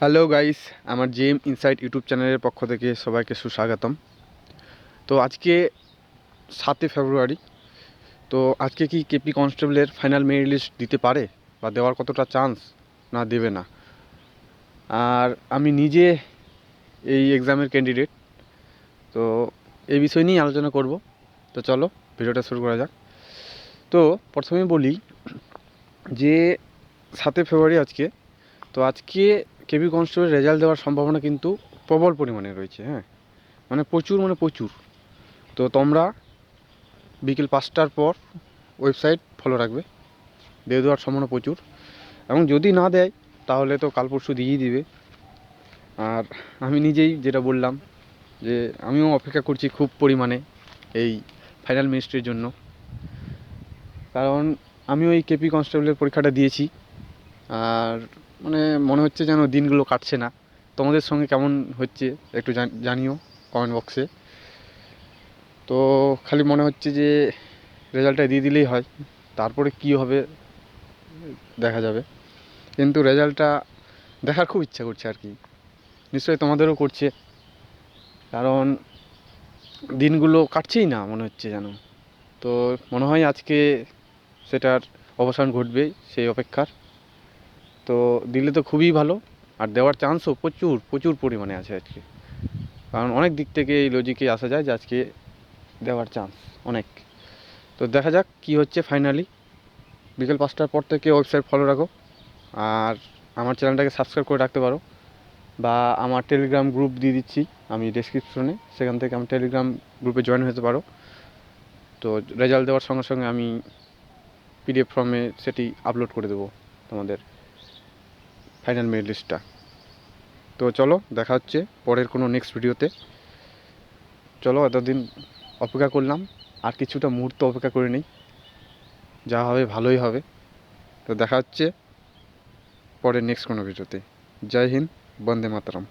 Hello guys আমার জেম insight YouTube চ্যানেলের পক্ষ থেকে সবাইকে সুস্বাগতম। তো আজকে সাতই ফেব্রুয়ারি তো আজকে কি কেপি কনস্টেবলের ফাইনাল মেরিট লিস্ট দিতে পারে? বা দেওয়ার কতটা চান্স না, দেবে না। আর আমি নিজে এই এক্সামের ক্যান্ডিডেট তো এই বিষয় নিয়েই আলোচনা করব। তো চলো, ভিডিওটা শুরু করা যাক। তো প্রথমে বলি যে সাতই ফেব্রুয়ারি আজকে, তো আজকে কেবি কনস্টেবল রেজাল্ট দেওয়ার সম্ভাবনা কিন্তু প্রবল পরিমাণে রয়েছে হ্যাঁ। মানে প্রচুর মানে প্রচুর। তো তোমরা বিকেল পাঁচটার পর ওয়েবসাইট ফলো রাখবে। দিয়ে দেওয়ার সম্ভাবনা প্রচুর। এবং যদি না দেয়, তাহলে তো কাল পরশু দিয়েই দিবে। আর আমি নিজেই যেটা বললাম, যে আমিও অপেক্ষা করছি খুব পরিমাণে এই ফাইনাল মিনিস্ট্রির জন্য। কারণ আমিও এই কেপি কনস্টেবলের পরীক্ষাটা দিয়েছি। আর মানে মনে হচ্ছে যেন দিনগুলো কাটছে না। তোমাদের সঙ্গে কেমন হচ্ছে একটু জানিও কমেন্ট বক্সে তো খালি মনে হচ্ছে যে রেজাল্টটা দিয়ে দিলেই হয়, তারপরে কি হবে দেখা যাবে। কিন্তু রেজাল্টটা দেখার খুব ইচ্ছা করছে আর কি। নিশ্চয়ই তোমাদেরও করছে। কারণ দিনগুলো কাটছেই না মনে হচ্ছে যেন। তো মনে হয় আজকে সেটার অবসান ঘটবে সেই অপেক্ষার। তো দিলে তো খুবই ভালো, আর দেওয়ার চান্সও প্রচুর প্রচুর পরিমাণে আছে আজকে। কারণ অনেক দিক থেকে এই লজিকে আসা যায় যে আজকে দেওয়ার চান্স অনেক। তো দেখা যাক কি হচ্ছে ফাইনালি বিকেল পাঁচটার পর থেকে ওয়েবসাইট ফলো রাখো, আর আমার চ্যানেলটাকে সাবস্ক্রাইব করে রাখতে পারো। বা আমার টেলিগ্রাম গ্রুপ দিয়ে দিচ্ছি, আমি ডেসক্রিপশনে সেখান থেকে আমার টেলিগ্রাম গ্রুপে জয়েন হতে পারো। তো রেজাল্ট দেওয়ার সঙ্গে সঙ্গে আমি পিডিএফ ফর্মে সেটি আপলোড করে দেবো তোমাদের। ফাইনাল মেরিট লিস্টটা। তো চলো, দেখা হচ্ছে পরের কোনো নেক্সট ভিডিওতে চলো, এতদিন অপেক্ষা করলাম, আর কিছুটা মুহূর্ত অপেক্ষা করে নিই। যা হবে, ভালোই হবে। তো দেখা হচ্ছে পরের নেক্সট কোনো ভিডিওতে জয় হিন্দ, বন্দে মাতরম।